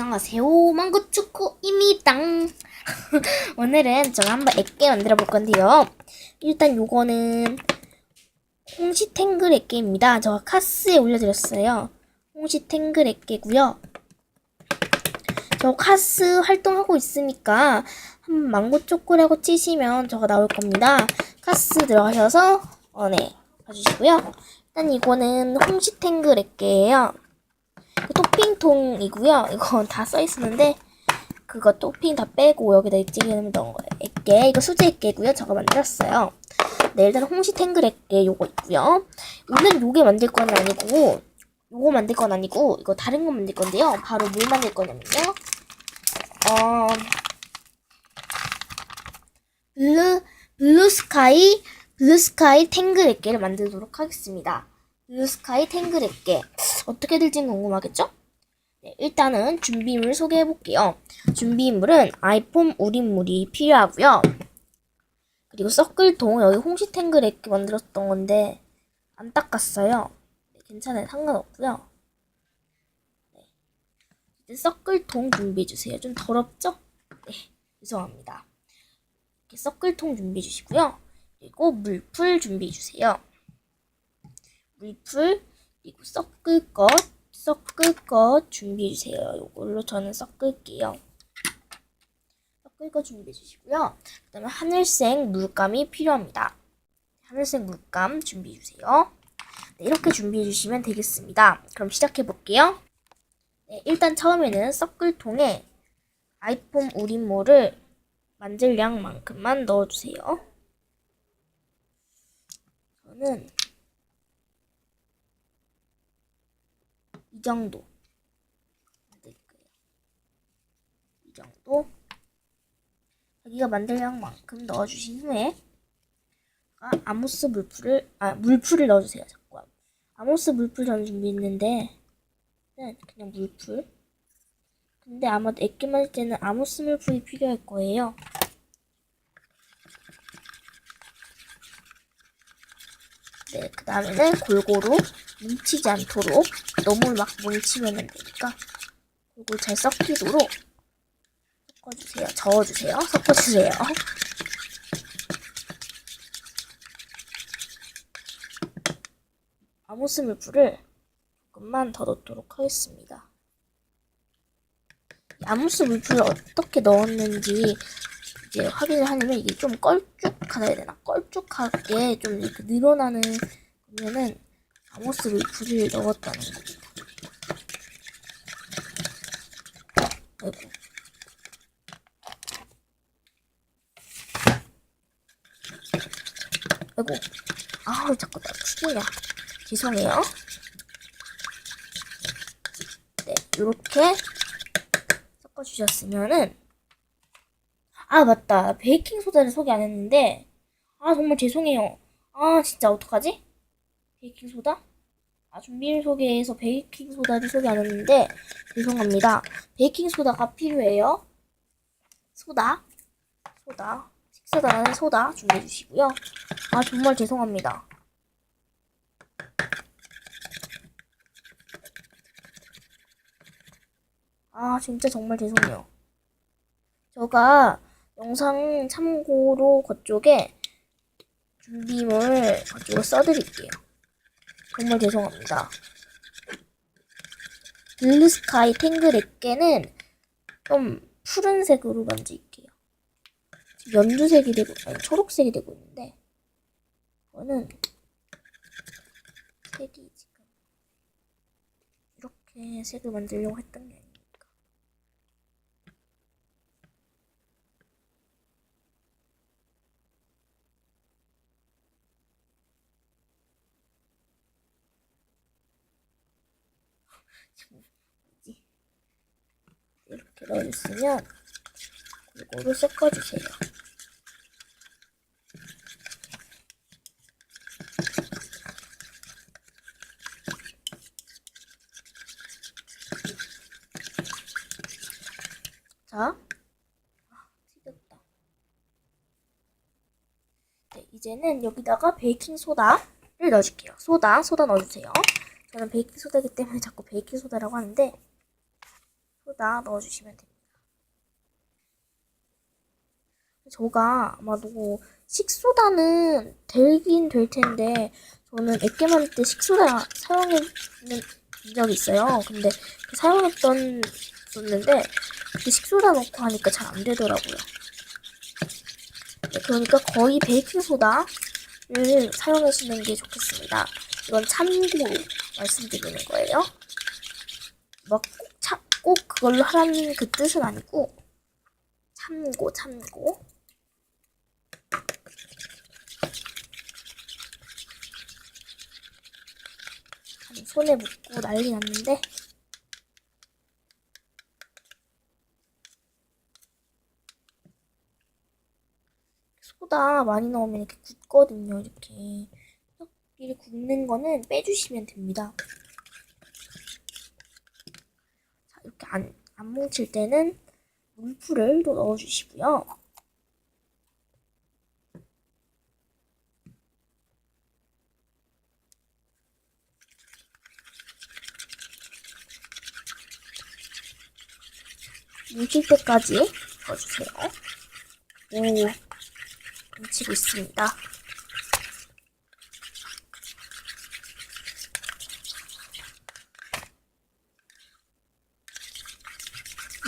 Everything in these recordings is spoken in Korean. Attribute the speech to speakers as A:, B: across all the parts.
A: 안녕하세요. 망고초코입니다. 오늘은 제가 한번 액게 만들어 볼 건데요. 일단 요거는 홍시탱글 액게입니다. 제가 카스에 올려드렸어요. 홍시탱글 액게고요. 저 카스 활동하고 있으니까 한번 망고초코라고 치시면 저가 나올 겁니다. 카스 들어가셔서 어, 네, 봐주시고요. 일단 이거는 홍시탱글 액게예요. 그 토핑통이고요. 이건 다써 있었는데 그거 토핑 다 빼고 여기다 액기름 넣은 거예요. 액게 이거 수제 액게고요. 저거 만들었어요. 네 일단 홍시 탱글 액게 요거 있고요. 오늘 요게 만들 건 아니고 요거 만들 건 아니고 이거 다른 거 만들 건데요. 바로 뭘 만들 거냐면요. 어 블루 블루 스카이 블루 스카이 탱글 액게를 만들도록 하겠습니다. 블루 스카이 탱글 액게 어떻게 될지는 궁금하겠죠? 네, 일단은 준비물 소개해 볼게요. 준비물은 아이폰 우린물이 필요하고요. 그리고 섞을통 여기 홍시탱글 액게 만들었던 건데 안 닦았어요. 네, 괜찮아요. 상관없고요. 네. 이제 섞을통 준비해 주세요. 좀 더럽죠? 네, 죄송합니다. 이렇게 섞을통 준비해 주시고요. 그리고 물풀 준비해 주세요. 물풀 그리고 섞을 것, 섞을 것 준비해 주세요. 이걸로 저는 섞을게요. 섞을 것 준비해 주시고요. 그다음에 하늘색 물감이 필요합니다. 하늘색 물감 준비해 주세요. 네, 이렇게 준비해 주시면 되겠습니다. 그럼 시작해 볼게요. 네, 일단 처음에는 섞을 통에 아이폰 우린물을 만들 양만큼만 넣어주세요. 저는 이 정도 만들 거예요. 이 정도 자기가 만들 양만큼 넣어주신 후에 아, 아모스 물풀을 아 물풀을 넣어주세요. 자꾸 아모스 물풀 저는 준비했는데 네, 그냥 물풀. 근데 아마도 액기 만들 때는 아모스 물풀이 필요할 거예요. 네, 그 다음에는 골고루 뭉치지 않도록 너무 막 뭉치면 안 되니까 골고루 잘 섞이도록 섞어주세요. 저어주세요. 섞어주세요. 아모스 물 풀을 조금만 더 넣도록 하겠습니다. 이 아모스 물풀을 어떻게 넣었는지 이제 확인을 하려면 이게 좀 껄쭉하다 해야 되나? 껄쭉하게 좀 이렇게 늘어나는 거면은 아모스 물풀을 넣었다는 겁니다. 아이고. 아이고. 아우, 자꾸 나 추구야. 죄송해요. 네, 이렇게 섞어주셨으면은 아 맞다. 베이킹 소다를 소개 안 했는데. 아 정말 죄송해요. 아 진짜 어떡하지? 베이킹 소다? 아 준비를 소개해서 베이킹 소다를 소개 안 했는데 죄송합니다. 베이킹 소다가 필요해요? 소다? 소다. 식사단은 소다 준비해 주시고요. 아 정말 죄송합니다. 아 진짜 정말 죄송해요. 제가 영상 참고로 그쪽에 준비물 그쪽으로 써드릴게요. 정말 죄송합니다. 블루스카이 탱글 액게는 좀 푸른색으로 만질게요. 연두색이 되고, 아니, 초록색이 되고 있는데, 이거는 색이 지금 이렇게 색을 만들려고 했던 게 아니에 이렇게 넣어줬으면 골고루 섞어주세요. 자, 아, 튀겼다. 네, 이제는 여기다가 베이킹 소다를 넣어줄게요. 소다, 소다 넣어주세요. 저는 베이킹 소다이기 때문에 자꾸 베이킹 소다라고 하는데 식소다 넣어주시면 됩니다. 저가 아마도 식소다는 되긴 될 텐데 저는 액게 만들 때 식소다 사용해 본 적이 있어요. 근데 그 사용했던 었는데 그 식소다 넣고 하니까 잘 안 되더라고요. 네, 그러니까 거의 베이킹 소다를 사용하시는 게 좋겠습니다. 이건 참고로 말씀드리는 거예요. 막 꼭, 참, 꼭 그걸로 하라는 그 뜻은 아니고 참고 참고. 손에 묻고 난리 났는데 소다 많이 넣으면 이렇게 굳거든요. 이렇게 이렇게 굽는 거는 빼주시면 됩니다. 자, 이렇게 안, 안 뭉칠 때는 물풀을 또 넣어주시고요. 뭉칠 때까지 넣어주세요. 오, 뭉치고 있습니다.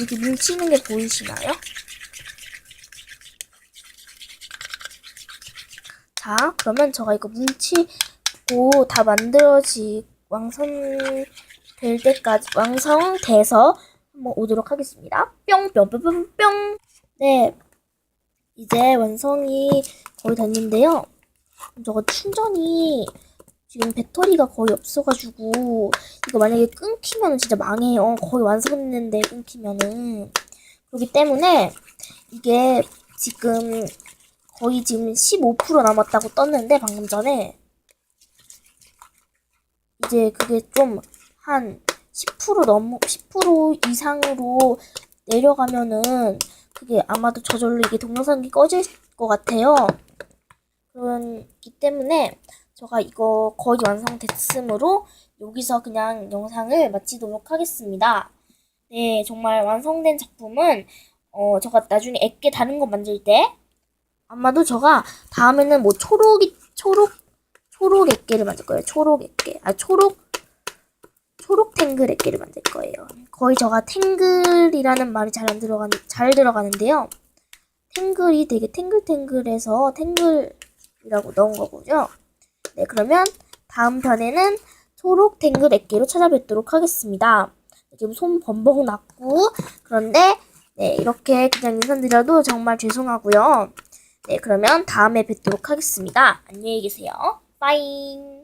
A: 여기 뭉치는 게 보이시나요? 자, 그러면 제가 이거 뭉치고 다 만들어지 완성 될 때까지 완성돼서 한번 오도록 하겠습니다. 뿅뿅뿅뿅뿅. 네, 이제 완성이 거의 됐는데요. 저거 충전이 지금 배터리가 거의 없어가지고 이거 만약에 끊기면 진짜 망해요. 거의 완성됐는데 끊기면은 그렇기 때문에 이게 지금 거의 지금 15% 남았다고 떴는데 방금 전에 이제 그게 좀 한 10% 넘어 10% 이상으로 내려가면은 그게 아마도 저절로 이게 동영상이 꺼질 것 같아요. 그렇기 때문에 제가 이거 거의 완성됐으므로 여기서 그냥 영상을 마치도록 하겠습니다. 네, 정말 완성된 작품은 어, 제가 나중에 액게 다른 거 만들 때 아마도 제가 다음에는 뭐 초록이 초록 초록 액게를 만들 거예요. 초록 액게. 아, 초록 초록 탱글 액게를 만들 거예요. 거의 제가 탱글이라는 말이 잘 안 들어가는 잘 들어가는데요. 탱글이 되게 탱글탱글해서 탱글이라고 넣은 거고요. 네, 그러면 다음 편에는 초록 탱글 액계로 찾아뵙도록 하겠습니다. 지금 손 범벅 났고 그런데 네, 이렇게 그냥 인사드려도 정말 죄송하고요. 네, 그러면 다음에 뵙도록 하겠습니다. 안녕히 계세요. 빠잉.